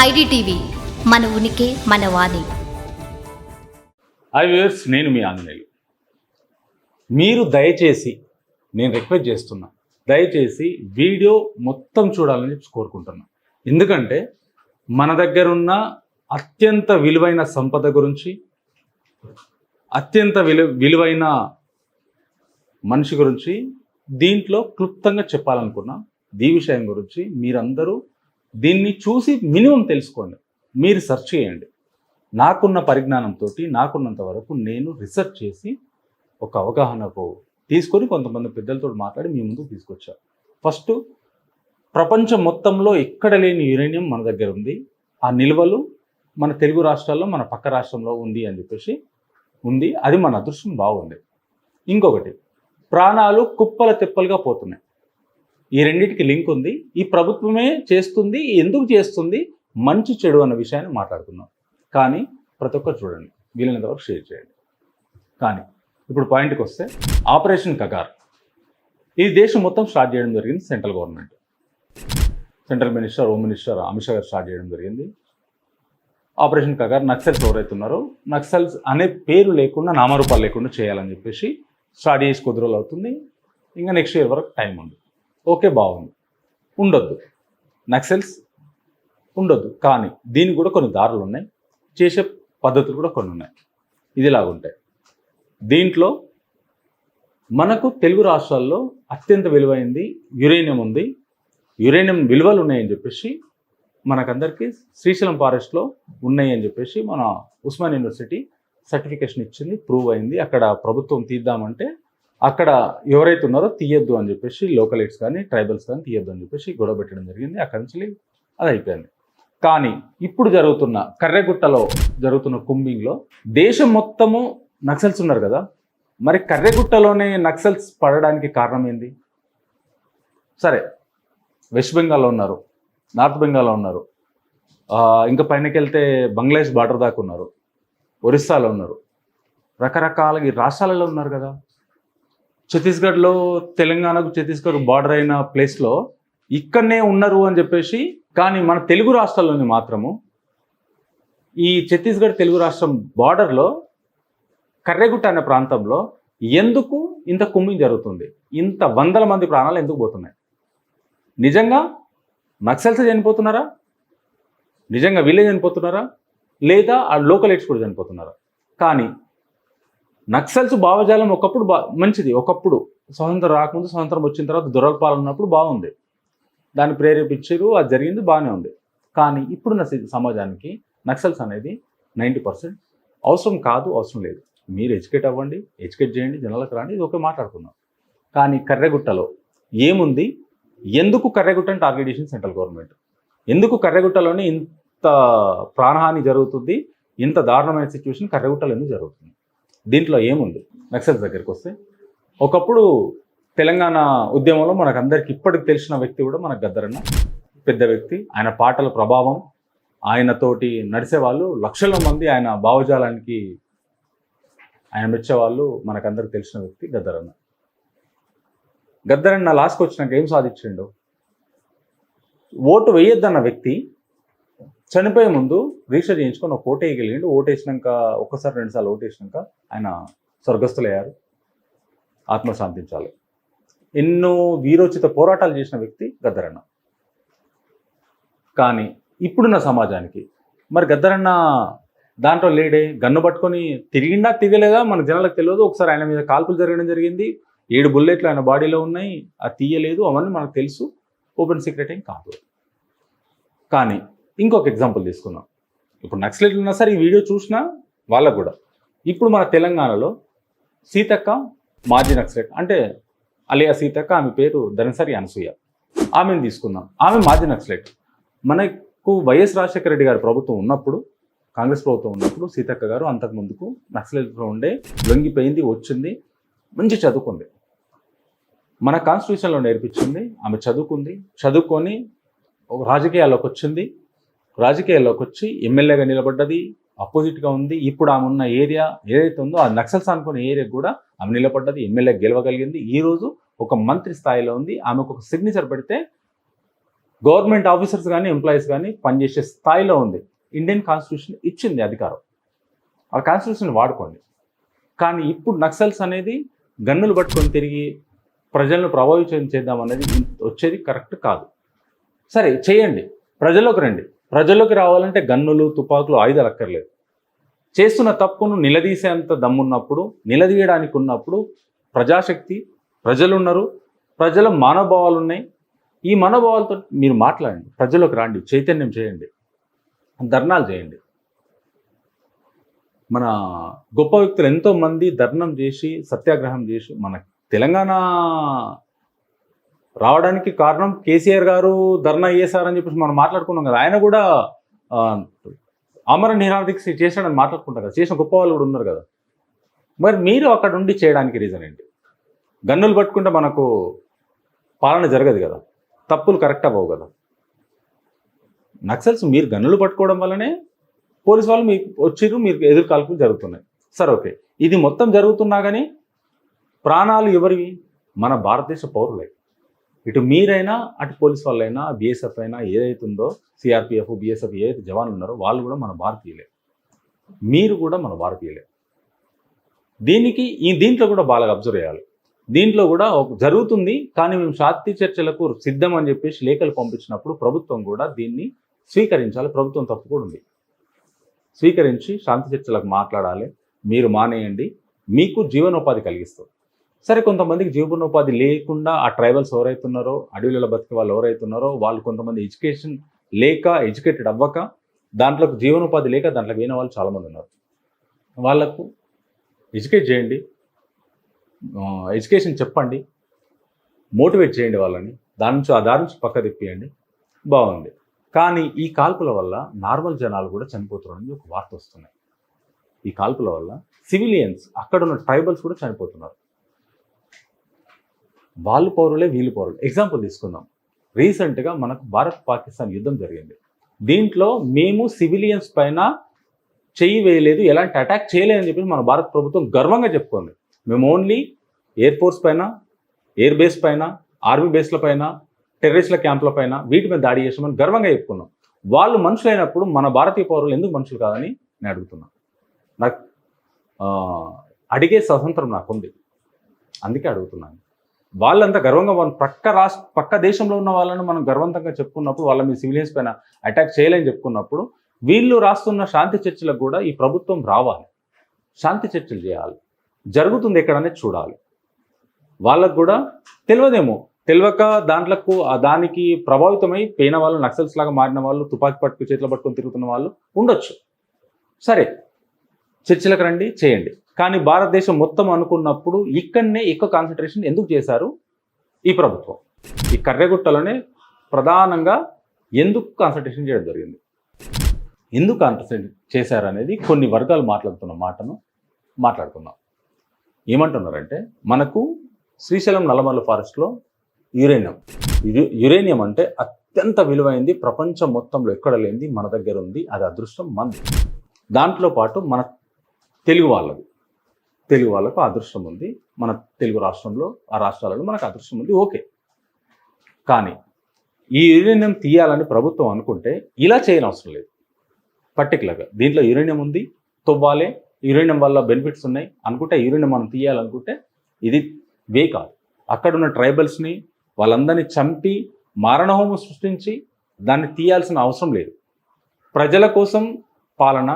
IDTV మన ఉనికి మన వాణి. హాయ్ నేను మీ ఆంజనేయులు. మీరు దయచేసి నేను రిక్వెస్ట్ చేస్తున్నా దయచేసి వీడియో మొత్తం చూడాలని చెప్పి కోరుకుంటున్నా. ఎందుకంటే మన దగ్గర ఉన్న అత్యంత విలువైన సంపద గురించి అత్యంత విలు విలువైన మనిషి గురించి దీంట్లో క్లుప్తంగా చెప్పాలనుకున్నా ఈ విషయం గురించి మీరందరూ దీన్ని చూసి మినిమం తెలుసుకోండి. మీరు సెర్చ్ చేయండి. నాకున్న పరిజ్ఞానంతో నాకున్నంత వరకు నేను రీసెర్చ్ చేసి ఒక అవగాహనకు తీసుకొని కొంతమంది పెద్దలతో మాట్లాడి మీ ముందుకు తీసుకొచ్చారు ఫస్ట్ ప్రపంచం మొత్తంలో ఎక్కడ లేని యురేనియం మన దగ్గర ఉంది. ఆ నిల్వలు మన తెలుగు రాష్ట్రాల్లో మన పక్క రాష్ట్రంలో ఉంది అని చెప్పేసి ఉంది. అది మన అదృష్టం బాగుంది. ఇంకొకటి ప్రాణాలు కుప్పల తెప్పలుగా పోతున్నాయి. ఈ రెండింటికి లింక్ ఉంది. ఈ ప్రభుత్వమే చేస్తుంది ఎందుకు చేస్తుంది మంచి చెడు అన్న విషయాన్ని మాట్లాడుకుందాం. కానీ ప్రతి ఒక్కరు చూడండి వీలైనంత వరకు షేర్ చేయండి. కానీ ఇప్పుడు పాయింట్కి వస్తే ఆపరేషన్ కగార్. ఈ దేశం మొత్తం స్టార్ట్ చేయడం జరిగింది central government. Central minister home minister Amit Shah garu start చేయడం జరిగింది. ఆపరేషన్ కగార్ నక్సల్స్ ఎవరైతే ఉన్నారో నక్సల్స్ అనే పేరు లేకుండా నామరూపాలు లేకుండా చేయాలని చెప్పేసి స్టార్ట్ చేసి కొద్ది రోజులు అవుతుంది. ఇంకా నెక్స్ట్ ఇయర్ వరకు టైం ఉంది. ఓకే బాగుంది. ఉండొద్దు. నక్సల్స్ ఉండొద్దు. కానీ దీనికి కూడా కొన్ని దారులు ఉన్నాయి. చేసే పద్ధతులు కూడా కొన్ని ఉన్నాయి. ఇదిలాగుంటాయి. దీంట్లో మనకు తెలుగు రాష్ట్రాల్లో అత్యంత విలువైంది యురేనియం ఉంది. యురేనియం విలువలు ఉన్నాయని చెప్పేసి మనకందరికీ శ్రీశైలం ఫారెస్ట్లో ఉన్నాయి అని చెప్పేసి మన ఉస్మాన్ యూనివర్సిటీ సర్టిఫికేషన్ ఇచ్చింది ప్రూవ్ అయింది. అక్కడ ప్రభుత్వం తీద్దామంటే అక్కడ ఎవరైతే ఉన్నారో తీయొద్దు అని చెప్పేసి లోకలైట్స్ కానీ ట్రైబల్స్ కానీ తీయొద్దు అని చెప్పేసి గొడవ పెట్టడం జరిగింది. అక్కడి నుంచి అది అయిపోయింది. కానీ ఇప్పుడు జరుగుతున్న కర్రెగుట్టలో జరుగుతున్న కుంబింగ్లో దేశం మొత్తము నక్సల్స్ ఉన్నారు కదా? మరి కర్రెగుట్టలోనే నక్సల్స్ పడడానికి కారణం ఏంది? సరే వెస్ట్ బెంగాల్లో ఉన్నారు నార్త్ బెంగాల్లో ఉన్నారు ఇంకా పైనకి వెళ్తే బంగ్లాదేశ్ బార్డర్ దాకా ఉన్నారు ఒరిస్సాలో ఉన్నారు రకరకాల ఈ రాష్ట్రాలలో ఉన్నారు కదా? ఛత్తీస్గఢ్లో తెలంగాణకు ఛత్తీస్గఢ్ బార్డర్ అయిన ప్లేస్లో ఇక్కడనే ఉన్నారు అని చెప్పేసి కానీ మన తెలుగు రాష్ట్రాల్లోని మాత్రము ఈ ఛత్తీస్గఢ్ తెలుగు రాష్ట్రం బార్డర్లో కర్రెగుట్ట అనే ప్రాంతంలో ఎందుకు ఇంత కుంభింగ్ జరుగుతుంది? ఇంత వందల మంది ప్రాణాలు ఎందుకు పోతున్నాయి? నిజంగా నక్సల్స్ చనిపోతున్నారా? నిజంగా వీళ్ళే చనిపోతున్నారా? లేదా ఆ లోకల్ ఎయిడ్స్ కూడా చనిపోతున్నారా? కానీ నక్సల్స్ భావజాలం ఒకప్పుడు బా మంచిది. ఒకప్పుడు స్వతంత్రం రాకముందు స్వతంత్రం వచ్చిన తర్వాత దురపాలన ఉన్నప్పుడు బాగుంది. దాన్ని ప్రేరేపించారు అది జరిగింది బాగానే ఉంది. కానీ ఇప్పుడున్న సమాజానికి నక్సల్స్ అనేది నైంటీ పర్సెంట్ అవసరం కాదు అవసరం లేదు. మీరు ఎడ్యుకేట్ అవ్వండి ఎడ్యుకేట్ చేయండి జనాలకు రాండి ఇది ఒకే మాట్లాడుకుందాం కానీ కర్రెగుట్టలో ఏముంది? ఎందుకు కర్రెగుట్టని టార్గెట్ చేసింది సెంట్రల్ గవర్నమెంట్? ఎందుకు కర్రెగుట్టలోనే ఇంత ప్రాణహాని జరుగుతుంది? ఇంత దారుణమైన సిచ్యువేషన్ కర్రెగుట్టలో ఎందుకు జరుగుతుంది? దీంట్లో ఏముంది? నక్సల్స్ దగ్గరికి వస్తే ఒకప్పుడు తెలంగాణ ఉద్యమంలో మనకు అందరికి ఇప్పటికి తెలిసిన వ్యక్తి కూడా మనకు గద్దరన్న. పెద్ద వ్యక్తి ఆయన పాటల ప్రభావం ఆయనతోటి నడిచే వాళ్ళు లక్షల మంది ఆయన భావజాలానికి ఆయన మెచ్చేవాళ్ళు మనకందరికి తెలిసిన వ్యక్తి గద్దరన్న. గద్దరన్న లాస్ట్కి వచ్చినాక ఏం సాధించిండు? ఓటు వేయొద్దన్న వ్యక్తి చనిపోయే ముందు రిజిస్టర్ చేయించుకొని ఒక ఓటు వేయగలిగిండు. ఓటు వేసినాక ఒక్కసారి రెండుసార్లు ఓటు వేసినాక ఆయన స్వర్గస్థులయ్యారు. ఆత్మ శాంతించాలి ఎన్నో వీరోచిత పోరాటాలు చేసిన వ్యక్తి గద్దరన్న. కానీ ఇప్పుడున్న సమాజానికి మరి గద్దరన్న దాంట్లో లేడే గన్ను పట్టుకొని తిరిగిందా తిరగలేదా? మన జనాలకు తెలియదు. ఒకసారి ఆయన మీద కాల్పులు జరగడం జరిగింది. ఏడు బుల్లెట్లు ఆయన బాడీలో ఉన్నాయి. అది తీయలేదు. అవన్నీ మనకు తెలుసు. ఓపెన్ సీక్రెట్ ఏం కాదు. కానీ ఇంకొక ఎగ్జాంపుల్ తీసుకుందాం. ఇప్పుడు నక్సలైట్లు ఉన్నా సరే ఈ వీడియో చూసినా వాళ్ళకు కూడా. ఇప్పుడు మన తెలంగాణలో సీతక్క మాజీ నక్సలైట్ అంటే అలియా సీతక్క ఆమె పేరు ధనసరి అనసూయ. ఆమెను తీసుకుందాం. ఆమె మాజీ నక్సలైట్ మనకు వైఎస్ రాజశేఖర రెడ్డి గారి ప్రభుత్వం ఉన్నప్పుడు కాంగ్రెస్ ప్రభుత్వం ఉన్నప్పుడు సీతక్క గారు అంతకు ముందుకు నక్సలైట్లో ఉండే లొంగిపోయింది వచ్చింది మంచి చదువుకుంది. మన కాన్స్టిట్యూషన్లో నేర్పించింది ఆమె చదువుకుంది చదువుకొని రాజకీయాల్లోకి వచ్చింది రాజకీయాల్లోకి వచ్చి ఎమ్మెల్యేగా నిలబడ్డది అపోజిట్గా ఉంది. ఇప్పుడు ఆమె ఉన్న ఏరియా ఏదైతే ఉందో ఆ నక్సల్స్ అనుకున్న ఏరియా కూడా ఆమె నిలబడ్డది. ఎమ్మెల్యే గెలవగలిగింది. ఈ రోజు ఒక మంత్రి స్థాయిలో ఉంది. ఆమెకు ఒక సిగ్నేచర్ పెడితే గవర్నమెంట్ ఆఫీసర్స్ కానీ ఎంప్లాయీస్ కానీ పనిచేసే స్థాయిలో ఉంది. ఇండియన్ కాన్స్టిట్యూషన్ ఇచ్చింది అధికారం. ఆ కాన్స్టిట్యూషన్ వాడుకోండి. కానీ ఇప్పుడు నక్సల్స్ అనేది గన్నులు పట్టుకొని తిరిగి ప్రజలను ప్రభావితం చేద్దాం అనేది వచ్చేది కరెక్ట్ కాదు. సరే చేయండి. ప్రజల్లోకి రండి. ప్రజల్లోకి రావాలంటే గన్నులు తుపాకులు ఆయుధాలు అక్కర్లేదు. చేస్తున్న తప్పును నిలదీసేంత దమ్మున్నప్పుడు నిలదీయడానికి ఉన్నప్పుడు ప్రజాశక్తి ప్రజలు ఉన్నారు ప్రజల మనోభావాలు ఉన్నాయి ఈ మనోభావాలతో మీరు మాట్లాడండి ప్రజల్లోకి రాండి చైతన్యం చేయండి ధర్నాలు చేయండి. మన గొప్ప వ్యక్తులు ఎంతోమంది ధర్నం చేసి సత్యాగ్రహం చేసి మన తెలంగాణ రావడానికి కారణం కేసీఆర్ గారు ధర్నా చేశారని చెప్పేసి మనం మాట్లాడుకున్నాం కదా. ఆయన కూడా అమర నిరాధిక చేశాడని మాట్లాడుకుంటారు కదా. చేసిన గొప్ప వాళ్ళు కూడా ఉన్నారు కదా. మరి మీరు అక్కడ ఉండి చేయడానికి రీజన్ ఏంటి? గన్నులు పట్టుకుంటే మనకు పాలన జరగదు కదా. తప్పులు కరెక్ట్ అవ్వవు కదా. నక్సల్స్ మీరు గన్నులు పట్టుకోవడం వల్లనే పోలీస్ వాళ్ళు మీకు వచ్చిర్రు మీరు ఎదురు కాల్పులు జరుగుతున్నాయి. సరే ఓకే. ఇది మొత్తం జరుగుతున్నా కానీ ప్రాణాలు ఎవరివి? మన భారతదేశ పౌరులే. ఇటు మీరైనా అటు పోలీస్ వాళ్ళైనా బిఎస్ఎఫ్ అయినా ఏదైతే ఉందో సిఆర్పిఎఫ్ బీఎస్ఎఫ్ ఏదైతే జవాన్లు ఉన్నారో వాళ్ళు కూడా మన భారతీయులే. మీరు కూడా మన భారతీయులే. దీనికి ఈ దీంట్లో కూడా బాగా అబ్జర్వ్ చేయాలి. దీంట్లో కూడా ఒక జరుగుతుంది కానీ మేము శాంతి చర్చలకు సిద్ధం అని చెప్పేసి లేఖలు పంపించినప్పుడు ప్రభుత్వం కూడా దీన్ని స్వీకరించాలి. ప్రభుత్వం తప్పు కూడా ఉంది. స్వీకరించి శాంతి చర్చలకు మాట్లాడాలి. మీరు మానేయండి. మీకు జీవనోపాధి కలిగిస్తుంది. సరే కొంతమందికి జీవనోపాధి లేకుండా ఆ ట్రైబల్స్ ఎవరైతున్నారో అడవిలలో బతికే వాళ్ళు ఎవరైతున్నారో వాళ్ళు కొంతమంది ఎడ్యుకేషన్ లేక ఎడ్యుకేటెడ్ అవ్వక దాంట్లోకి జీవనోపాధి లేక దాంట్లో పోయిన వాళ్ళు చాలామంది ఉన్నారు. వాళ్ళకు ఎడ్యుకేట్ చేయండి. ఎడ్యుకేషన్ చెప్పండి. మోటివేట్ చేయండి వాళ్ళని. దాని నుంచి ఆ దారి నుంచి పక్క తిప్పియండి. బాగుంది. కానీ ఈ కాల్పుల వల్ల నార్మల్ జనాలు కూడా చనిపోతున్నారని ఒక వార్త వస్తున్నాయి. ఈ కాల్పుల వల్ల సివిలియన్స్ అక్కడ ఉన్న ట్రైబల్స్ కూడా చనిపోతున్నారు. వాళ్ళు పౌరులే వీళ్ళు పౌరులు. ఎగ్జాంపుల్ తీసుకుందాం. రీసెంట్గా మనకు భారత్ పాకిస్తాన్ యుద్ధం జరిగింది. దీంట్లో మేము సివిలియన్స్ పైన చేయి వేయలేదు ఎలాంటి అటాక్ చేయలేదని చెప్పి మన భారత ప్రభుత్వం గర్వంగా చెప్పుకుంది. మేము ఓన్లీ ఎయిర్ ఫోర్స్ పైన ఎయిర్ బేస్ పైన ఆర్మీ బేస్ల పైన టెర్రరిస్ట్ల క్యాంపుల పైన వీటి మీద దాడి చేసామని గర్వంగా చెప్పుకున్నాం. వాళ్ళు మనుషులైనప్పుడు మన భారతీయ పౌరులు ఎందుకు మనుషులు కాదని నేను అడుగుతున్నాను నాకు అడిగే స్వతంత్రం నాకుంది. అందుకే అడుగుతున్నాను. వాళ్ళంతా గర్వంగా మనం పక్క రాష్ట్ర పక్క దేశంలో ఉన్న వాళ్ళని మనం గర్వంతంగా చెప్పుకున్నప్పుడు వాళ్ళ మీ సివిలియన్స్ పైన అటాక్ చేయలేని చెప్పుకున్నప్పుడు వీళ్ళు రాస్తున్న శాంతి చర్చలకు కూడా ఈ ప్రభుత్వం రావాలి. శాంతి చర్చలు చేయాలి. జరుగుతుంది ఎక్కడనే చూడాలి. వాళ్ళకు కూడా తెలియదేమో తెలియక దాంట్లకు దానికి ప్రభావితమై పోయిన వాళ్ళు నక్సల్స్ లాగా మారిన వాళ్ళు తుపాకీ పట్టుకు చేతిలో పట్టుకొని తిరుగుతున్న వాళ్ళు ఉండొచ్చు. సరే చర్చలకు రండి చేయండి. కానీ భారతదేశం మొత్తం అనుకున్నప్పుడు ఇక్కడనే ఎక్కువ కాన్సన్ట్రేషన్ ఎందుకు చేశారు? ఈ ప్రభుత్వం. ఈ కర్రెగుట్టలోనే ప్రధానంగా ఎందుకు కాన్సన్ట్రేషన్ చేయడం జరిగింది? ఎందుకు కాన్సన్ట్రేట్ చేశారనేది కొన్ని వర్గాలు మాట్లాడుతున్న మాటను మాట్లాడుకుందాం ఏమంటున్నారంటే మనకు శ్రీశైలం నల్లమల్ల ఫారెస్ట్లో యురేనియం. యు- యురేనియం అంటే అత్యంత విలువైంది ప్రపంచం మొత్తంలో ఎక్కడ లేనిది మన దగ్గర ఉంది అది అదృష్టం మంది. దాంట్లో పాటు మన తెలుగు వాళ్ళది. తెలుగు వాళ్ళకు అదృష్టం ఉంది. మన తెలుగు రాష్ట్రంలో ఆ రాష్ట్రాలలో మనకు అదృష్టం ఉంది. ఓకే. కానీ ఈ యురేనియం తీయాలని ప్రభుత్వం అనుకుంటే ఇలా చేయని అవసరం లేదు. పర్టికులర్గా దీంట్లో యురేనియం ఉంది తొవ్వాలే. యురేనియం వల్ల బెనిఫిట్స్ ఉన్నాయి అనుకుంటే యురేనియం మనం తీయాలనుకుంటే ఇది వే కాదు. అక్కడున్న ట్రైబల్స్ని వాళ్ళందరినీ చంపి మారణహోమం సృష్టించి దాన్ని తీయాల్సిన అవసరం లేదు. ప్రజల కోసం పాలన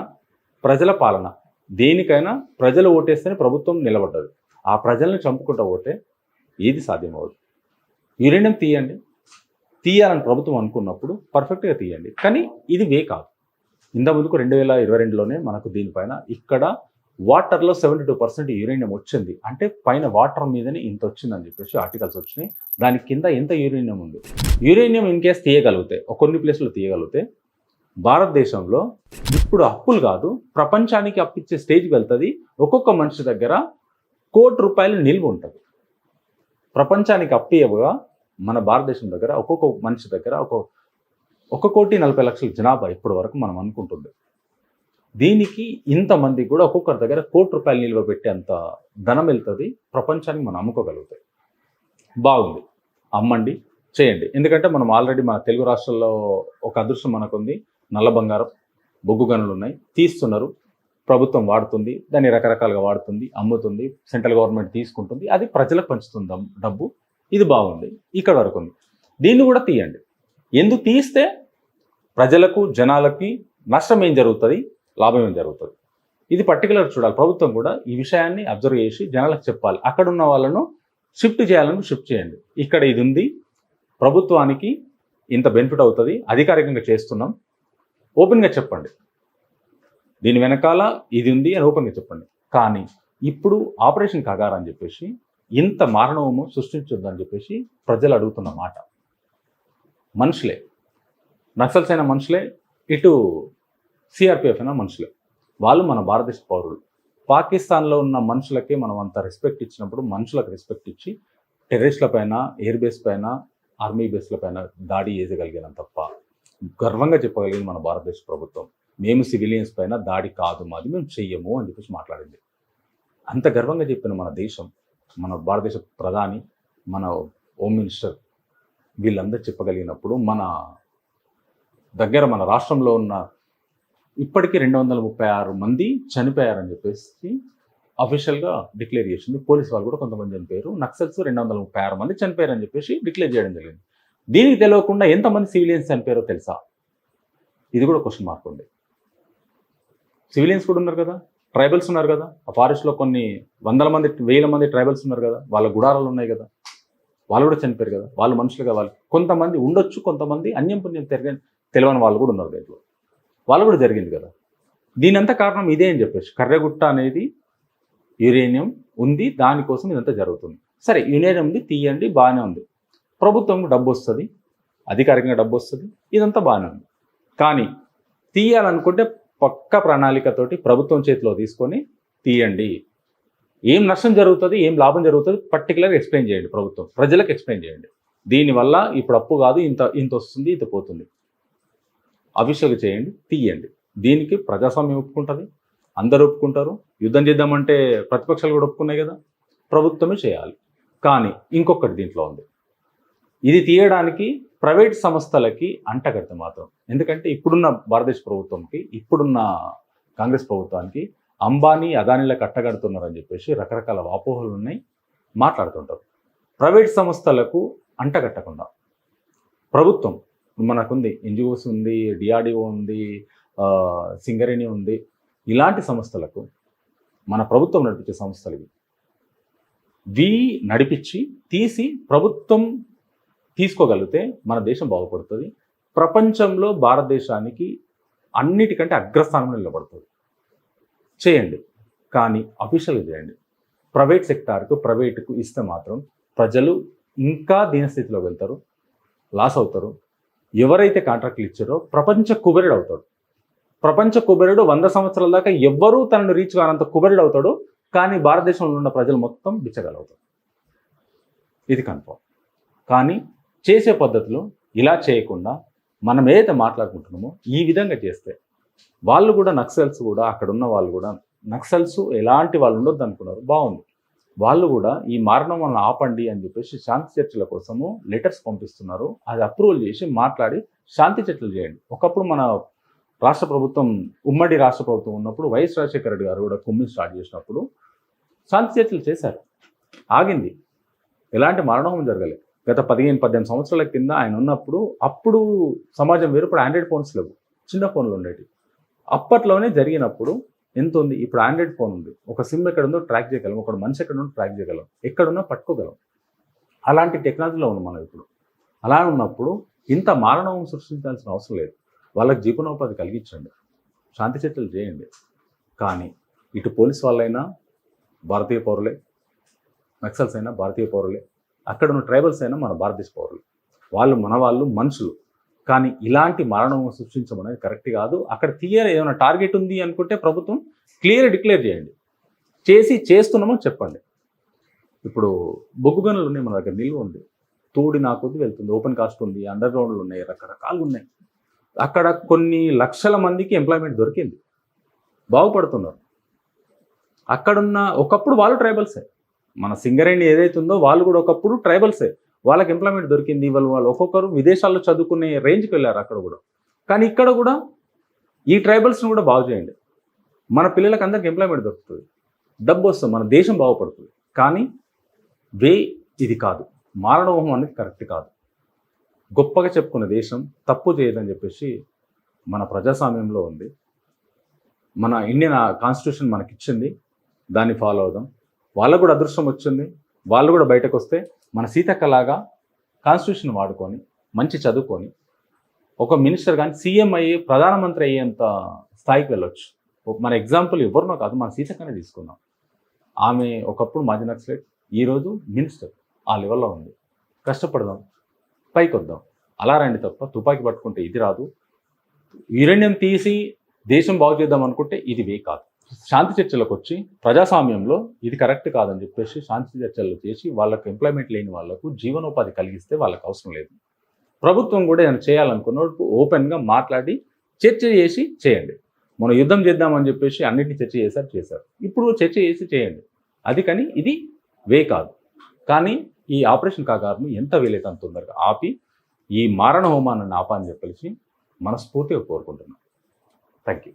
ప్రజల పాలన. దేనికైనా ప్రజలు ఓటేస్తేనే ప్రభుత్వం నిలబడ్డది. ఆ ప్రజల్ని చంపుకుంటూ పోతే ఏది సాధ్యమవుతుంది యురేనియం తీయండి. తీయాలని ప్రభుత్వం అనుకున్నప్పుడు పర్ఫెక్ట్గా తీయండి. కానీ ఇది వే కాదు. ఇంత ముందుకు రెండు వేల ఇరవై రెండులోనే మనకు దీనిపైన ఇక్కడ వాటర్లో సెవెంటీ టూ పర్సెంట్ యురేనియం వచ్చింది. అంటే పైన వాటర్ మీదనే ఇంత వచ్చిందని చెప్పేసి ఆర్టికల్స్ వచ్చినాయి. దాని కింద ఎంత యురేనియం ఉంది? యురేనియం ఇన్ కేస్ తీయగలిగితే కొన్ని ప్లేస్లో తీయగలిగితే భారతదేశంలో ఇప్పుడు అప్పులు కాదు ప్రపంచానికి అప్పిచ్చే స్టేజ్కి వెళ్తుంది. ఒక్కొక్క మనిషి దగ్గర కోటి రూపాయలు నిల్వ ఉంటుంది. ప్రపంచానికి అప్పు ఇవ్వగా మన భారతదేశం దగ్గర ఒక్కొక్క మనిషి దగ్గర ఒక ఒక కోటి నలభై లక్షల జనాభా ఇప్పటి వరకు మనం అనుకుంటుంది దీనికి ఇంతమంది కూడా ఒక్కొక్కరి దగ్గర కోటి రూపాయలు నిల్వ పెట్టేంత ధనం వెళ్తుంది. ప్రపంచానికి మనం అమ్ముకోగలుగుతాయి బాగుంది. అమ్మండి చేయండి. ఎందుకంటే మనం ఆల్రెడీ మన తెలుగు రాష్ట్రాల్లో ఒక అదృష్టం మనకుంది. నల్ల బంగారం. బొగ్గు గనులు ఉన్నాయి. తీస్తున్నారు. ప్రభుత్వం వాడుతుంది. దాన్ని రకరకాలుగా వాడుతుంది అమ్ముతుంది సెంట్రల్ గవర్నమెంట్ తీసుకుంటుంది. అది ప్రజలకు పంచుతుంది డబ్బు ఇది బాగుంది. ఇక్కడ వరకు ఉంది. దీన్ని కూడా తీయండి. ఎందుకు తీస్తే ప్రజలకు జనాలకి నష్టం ఏం జరుగుతుంది? లాభం ఏం జరుగుతుంది? ఇది పర్టికులర్ చూడాలి. ప్రభుత్వం కూడా ఈ విషయాన్ని అబ్జర్వ్ చేసి జనాలకు చెప్పాలి. అక్కడ ఉన్న వాళ్ళను షిఫ్ట్ చేయాలని షిఫ్ట్ చేయండి. ఇక్కడ ఇది ఉంది. ప్రభుత్వానికి ఇంత బెనిఫిట్ అవుతుంది. అధికారికంగా చేస్తున్నాం. ఓపెన్గా చెప్పండి. దీని వెనకాల ఇది ఉంది అని ఓపెన్గా చెప్పండి. కానీ ఇప్పుడు ఆపరేషన్ కగారు అని చెప్పేసి ఇంత మారణవము సృష్టించొద్దని చెప్పేసి ప్రజలు అడుగుతున్న మాట. మనుషులే. నక్సల్స్ అయిన మనుషులే ఇటు సిఆర్పిఎఫ్ అయిన మనుషులే. వాళ్ళు మన భారతదేశ పౌరులు. పాకిస్తాన్లో ఉన్న మనుషులకి మనం అంత రెస్పెక్ట్ ఇచ్చినప్పుడు మనుషులకు రెస్పెక్ట్ ఇచ్చి టెర్రరిస్ట్ల పైన ఎయిర్ బేస్ పైన ఆర్మీ బేస్ల పైన దాడి చేయగలిగిన తప్ప గర్వంగా చెప్పగలిగింది మన భారతదేశ ప్రభుత్వం. మేము సివిలియన్స్ పైన దాడి కాదు మాది మేము చెయ్యము అని చెప్పేసి మాట్లాడింది. అంత గర్వంగా చెప్పిన మన దేశం మన భారతదేశ ప్రధాని మన హోమ్ మినిస్టర్ వీళ్ళందరూ చెప్పగలిగినప్పుడు మన దగ్గర మన రాష్ట్రంలో ఉన్న ఇప్పటికీ రెండు వందల ముప్పై ఆరు మంది చనిపోయారని చెప్పేసి అఫీషియల్గా డిక్లేర్ చేసింది. పోలీస్ వాళ్ళు కూడా కొంతమంది చనిపోయారు. నక్సల్స్ రెండు వందల ముప్పై ఆరు మంది చనిపోయారని చెప్పేసి డిక్లేర్ చేయడం జరిగింది. దీనికి తెలియకుండా ఎంతమంది సివిలియన్స్ చనిపోయారో తెలుసా? ఇది కూడా క్వశ్చన్ మార్క్ ఉంది. సివిలియన్స్ కూడా ఉన్నారు కదా? ట్రైబల్స్ ఉన్నారు కదా? ఆ ఫారెస్ట్లో కొన్ని వందల మంది వేల మంది ట్రైబల్స్ ఉన్నారు కదా? వాళ్ళ గుడారాలు ఉన్నాయి కదా? వాళ్ళు కూడా చనిపోయారు కదా? వాళ్ళు మనుషులుగా వాళ్ళు. కొంతమంది ఉండొచ్చు కొంతమంది అన్యం పుణ్యం తిరగని తెలియని వాళ్ళు కూడా ఉన్నారు దీంట్లో. వాళ్ళు కూడా జరిగింది కదా? దీనంతా కారణం ఇదే అని చెప్పేసి కర్రెగుట్ట అనేది యురేనియం ఉంది. దానికోసం ఇదంతా జరుగుతుంది. సరే యురేనియం ఉంది తీయండి బాగానే ఉంది. ప్రభుత్వం డబ్బు వస్తుంది అధికారికంగా డబ్బు వస్తుంది ఇదంతా బాగానే ఉంది. కానీ తీయాలనుకుంటే పక్క ప్రణాళికతోటి ప్రభుత్వం చేతిలో తీసుకొని తీయండి. ఏం నష్టం జరుగుతుంది ఏం లాభం జరుగుతుంది పర్టికులర్గా ఎక్స్ప్లెయిన్ చేయండి ప్రభుత్వం ప్రజలకు ఎక్స్ప్లెయిన్ చేయండి. దీనివల్ల ఇప్పుడు అప్పు కాదు ఇంత ఇంత వస్తుంది ఇంత పోతుంది. అఫీషియల్గా చేయండి తీయండి. దీనికి ప్రజాస్వామ్యం ఒప్పుకుంటుంది అందరూ ఒప్పుకుంటారు. యుద్ధం చేద్దామంటే ప్రతిపక్షాలు కూడా ఒప్పుకున్నాయి కదా ప్రభుత్వమే చేయాలి. కానీ ఇంకొకటి దీంట్లో ఉంది. ఇది తీయడానికి ప్రైవేట్ సంస్థలకి అంటగడితే మాత్రం. ఎందుకంటే ఇప్పుడున్న భారతదేశ ప్రభుత్వంకి ఇప్పుడున్న కాంగ్రెస్ ప్రభుత్వానికి అంబానీ అదానీలకు అట్టగడుతున్నారని చెప్పేసి రకరకాల అపోహలు ఉన్నాయి. మాట్లాడుతుంటారు ప్రైవేట్ సంస్థలకు అంటగట్టకుండా. ప్రభుత్వం మనకుంది ఎన్జిఓస్ ఉంది డిఆర్డిఓ ఉంది సింగరేణి ఉంది. ఇలాంటి సంస్థలకు మన ప్రభుత్వం నడిపించే సంస్థలు ఇవి నడిపించి తీసి ప్రభుత్వం తీసుకోగలిగితే మన దేశం బాగుపడుతుంది. ప్రపంచంలో భారతదేశానికి అన్నిటికంటే అగ్రస్థానంలో నిలబడుతుంది. చేయండి. కానీ అఫీషియల్గా చేయండి. ప్రైవేట్ సెక్టార్కు ప్రైవేట్కు ఇస్తే మాత్రం ప్రజలు ఇంకా దీనస్థితిలో వెళ్తారు లాస్ అవుతారు. ఎవరైతే కాంట్రాక్ట్లు ఇచ్చారో ప్రపంచ కుబెరుడు అవుతాడు. ప్రపంచ కుబెరుడు వంద సంవత్సరాల దాకా ఎవ్వరూ తనను రీచ్ కానంత కుబెరుడు అవుతాడు. కానీ భారతదేశంలో ఉన్న ప్రజలు మొత్తం బిచ్చగలవుతారు ఇది కన్ఫర్మ్ కానీ చేసే పద్ధతిలో ఇలా చేయకుండా మనం ఏదైతే మాట్లాడుకుంటున్నామో ఈ విధంగా చేస్తే వాళ్ళు కూడా నక్సల్స్ కూడా అక్కడ ఉన్న వాళ్ళు కూడా నక్సల్స్ ఎలాంటి వాళ్ళు ఉండొద్దు అనుకున్నారు. బాగుంది. వాళ్ళు కూడా ఈ మారణం వలన ఆపండి అని చెప్పేసి శాంతి చర్చల కోసము లెటర్స్ పంపిస్తున్నారు. అది అప్రూవల్ చేసి మాట్లాడి శాంతి చర్చలు చేయండి. ఒకప్పుడు మన రాష్ట్ర ప్రభుత్వం ఉమ్మడి రాష్ట్ర ప్రభుత్వం ఉన్నప్పుడు వైఎస్ రాజశేఖర రెడ్డి గారు కూడా కుమ్మి స్టార్ట్ చేసినప్పుడు శాంతి చర్చలు చేశారు. ఆగింది. ఎలాంటి మరణం జరగలేదు. గత పదిహేను పద్దెనిమిది సంవత్సరాల కింద ఆయన ఉన్నప్పుడు అప్పుడు సమాజం వేరు ఇప్పుడు ఆండ్రాయిడ్ ఫోన్స్ లేవు. చిన్న ఫోన్లు ఉండేవి అప్పట్లోనే జరిగినప్పుడు ఎంత ఉంది? ఇప్పుడు ఆండ్రాయిడ్ ఫోన్ ఉంది. ఒక సిమ్ ఎక్కడ ఉందో ట్రాక్ చేయగలం. ఒక మనిషి ఎక్కడ ఉందో ట్రాక్ చేయగలం. ఎక్కడున్నా పట్టుకోగలం. అలాంటి టెక్నాలజీలో ఉంది మనం ఇప్పుడు. అలా ఉన్నప్పుడు ఇంత మారణం సృష్టించాల్సిన అవసరం లేదు. వాళ్ళకి జీవనోపాధి కలిగించండి. శాంతి చర్చలు చేయండి. కానీ ఇటు పోలీస్ వాళ్ళైనా భారతీయ పౌరులే నక్సల్స్ అయినా భారతీయ పౌరులే అక్కడ ఉన్న ట్రైబల్స్ అయినా మన భారతదేశ పౌరులు. వాళ్ళు మన వాళ్ళు మనుషులు. కానీ ఇలాంటి మరణం సృష్టించడం అనేది కరెక్ట్ కాదు. అక్కడ క్లియర్ ఏమైనా టార్గెట్ ఉంది అనుకుంటే ప్రభుత్వం క్లియర్ డిక్లేర్ చేయండి. చేసి చేస్తున్నామో చెప్పండి. ఇప్పుడు బొగ్గు గనులు ఉన్నాయి మన దగ్గర నిల్వ ఉంది. తోడి నా వెళ్తుంది ఓపెన్ కాస్ట్ ఉంది అండర్ గ్రౌండ్లు ఉన్నాయి రకరకాలు ఉన్నాయి. అక్కడ కొన్ని లక్షల మందికి ఎంప్లాయ్మెంట్ దొరికింది. బాగుపడుతున్నారు. అక్కడున్న ఒకప్పుడు వాళ్ళు ట్రైబల్సే. మన సింగరేణి ఏదైతే ఉందో వాళ్ళు కూడా ఒకప్పుడు ట్రైబల్సే. వాళ్ళకి ఎంప్లాయ్మెంట్ దొరికింది. వాళ్ళు వాళ్ళు ఒక్కొక్కరు విదేశాల్లో చదువుకునే రేంజ్కి వెళ్ళారు అక్కడ కూడా. కానీ ఇక్కడ కూడా ఈ ట్రైబల్స్ని కూడా బాగు చేయండి. మన పిల్లలకి అందరికి ఎంప్లాయ్మెంట్ దొరుకుతుంది. డబ్బు వస్తుంది. మన దేశం బాగుపడుతుంది. కానీ వే ఇది కాదు. మారణోహం అనేది కరెక్ట్ కాదు. గొప్పగా చెప్పుకున్న దేశం తప్పు చేయదని చెప్పేసి మన ప్రజాస్వామ్యంలో ఉంది. మన ఇండియన్ కాన్స్టిట్యూషన్ మనకిచ్చింది. దాన్ని ఫాలో అవుదాం. వాళ్ళకు కూడా అదృష్టం వచ్చింది. వాళ్ళు కూడా బయటకు వస్తే మన సీతక్కలాగా కాన్స్టిట్యూషన్ వాడుకొని మంచి చదువుకొని ఒక మినిస్టర్ కానీ సీఎం అయ్యి ప్రధానమంత్రి అయ్యేంత స్థాయికి వెళ్ళొచ్చు. మన ఎగ్జాంపుల్ ఎవరినో కాదు మన సీతక్కనే తీసుకుందాం. ఆమె ఒకప్పుడు మాజీ నక్సలైట్ ఈరోజు మినిస్టర్ ఆ లెవెల్లో ఉంది. కష్టపడదాం పైకి వద్దాం. అలా రండి తప్ప తుపాకీ పట్టుకుంటే ఇది రాదు. యురేనియం తీసి దేశం బాగు చేద్దాం అనుకుంటే ఇది వే కాదు. శాంతి చర్చలకు వచ్చి ప్రజాస్వామ్యంలో ఇది కరెక్ట్ కాదని చెప్పేసి శాంతి చర్చలు చేసి వాళ్ళకు ఎంప్లాయ్మెంట్ లేని వాళ్ళకు జీవనోపాధి కలిగిస్తే వాళ్ళకి అవసరం లేదు. ప్రభుత్వం కూడా ఏమైనా చేయాలనుకున్నప్పుడు ఓపెన్గా మాట్లాడి చర్చ చేసి చేయండి. మనం యుద్ధం చేద్దామని చెప్పేసి అన్నిటిని చర్చ చేశారు చేశారు. ఇప్పుడు చర్చ చేసి చేయండి. అది కానీ ఇది వే కాదు. కానీ ఈ ఆపరేషన్ కాగారును ఎంత వీలైతే అంత తొందరగా ఆపి ఈ మారణ హోమాన్ని ఆపని చెప్పేసి మనస్ఫూర్తిగా కోరుకుంటున్నాను థ్యాంక్ యూ